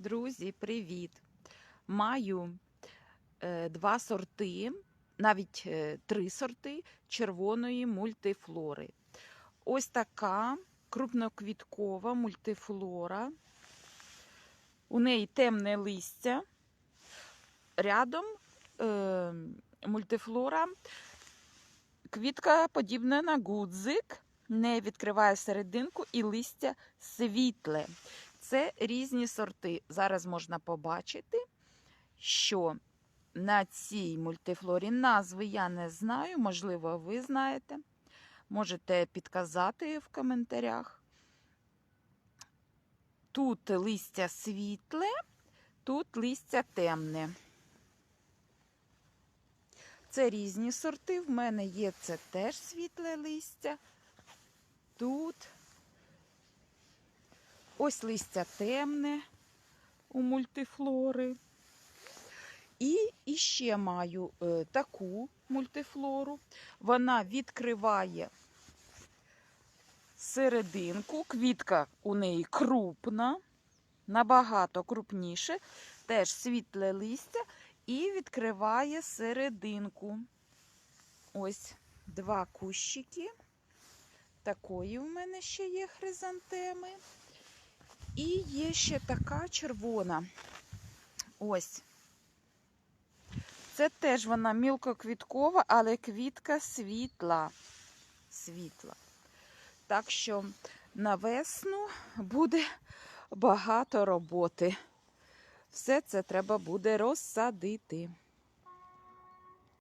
Друзі, привіт! Маю е, два сорти, навіть е, три сорти червоної мультифлори. Ось така крупноквіткова мультифлора. У неї темне листя. Рядом е, мультифлора. Квітка подібна на гудзик, не відкриває серединку і листя світле. Це різні сорти. Зараз можна побачити, що на цій мультифлорі назви я не знаю, можливо, ви знаєте. Можете підказати в коментарях. Тут листя світле, тут листя темне. Це різні сорти. В мене є це теж світле листя. Тут ось листя темне у мультифлори. І іще маю е, таку мультифлору. Вона відкриває серединку. Квітка у неї крупна, набагато крупніше, теж світле листя і відкриває серединку. Ось два кущики. Такої в мене ще є хризантеми. І є ще така червона. Ось. Це теж вона мілкоквіткова, але квітка світла. Світла. Так що на весну буде багато роботи. Все це треба буде розсадити.